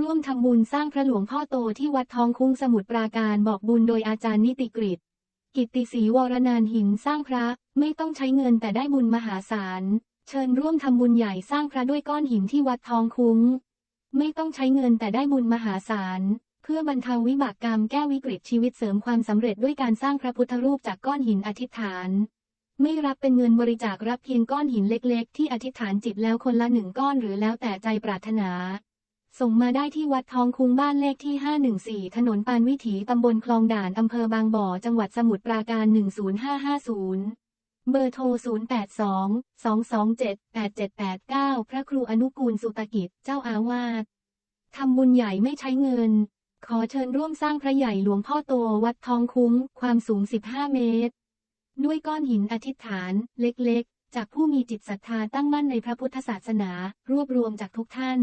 ร่วมทำบุญสร้างพระหลวงพ่อโตที่วัดทองคุ้งสมุทรปราการบอกบุญโดยอาจารย์นิติกฤตกิตติศรีวรนานหินสร้างพระไม่ต้องใช้เงินแต่ได้บุญมหาศาล เชิญร่วมทำบุญใหญ่สร้างพระด้วยก้อนหินที่วัดทองคุ้ง ไม่ต้องใช้เงินแต่ได้บุญมหาศาล เพื่อบรรเทาวิบากกรรมแก้วิกฤตชีวิตเสริมความสำเร็จด้วยการสร้างพระพุทธรูปจากก้อนหินอธิษฐาน ไม่รับเป็นเงินบริจาครับเพียงก้อนหินเล็ก ๆ ที่อธิษฐานจิตแล้วคนละหนึ่งก้อนหรือแล้วแต่ใจปรารถนา ส่งมาได้ที่วัดทองคุ้งบ้านเลขที่ 514 ถนนปานวิถีตำบลคลองด่านอำเภอบางบ่อ จังหวัดสมุทรปราการ 10550 เบอร์โทร 082 227 8789 พระครูอนุกูลสุตกิจ เจ้าอาวาสทำบุญใหญ่ไม่ใช้เงิน ขอเชิญร่วมสร้างพระใหญ่หลวงพ่อโตวัดทองคุ้ง ความสูง 15 เมตร ด้วยก้อนหินอธิษฐาน เล็กๆ จากผู้มีจิตศรัทธาตั้งมั่นในพระพุทธศาสนา รวบรวมจากทุกท่าน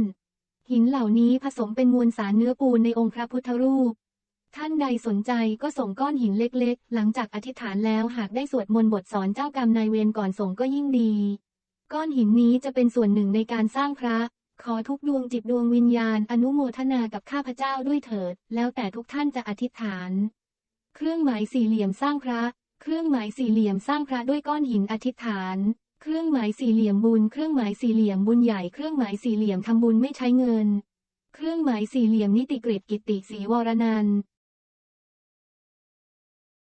หินเหล่านี้ผสมเป็นมวลสารเนื้อปูนในองค์พระพุทธรูป ท่านใดสนใจก็ส่งก้อนหินเล็กๆ หลังจากอธิษฐานแล้วหากได้สวดมนต์บทสอนเจ้ากรรมนายเวรก่อนส่งก็ยิ่งดี ก้อนหินนี้จะเป็นส่วนหนึ่งในการสร้างพระ ขอทุกดวงจิตดวงวิญญาณอนุโมทนากับข้าพเจ้าด้วยเถิด แล้วแต่ทุกท่านจะอธิษฐาน เครื่องหมายสี่เหลี่ยมสร้างพระ เครื่องหมายสี่เหลี่ยมสร้างพระด้วยก้อนหินอธิษฐาน เครื่องหมายสี่เหลี่ยมบุญ เครื่องหมายสี่เหลี่ยมบุญใหญ่ เครื่องหมายสี่เหลี่ยมทำบุญไม่ใช้เงิน เครื่องหมายสี่เหลี่ยมนิติกฤตกิตติศรีวรนันท์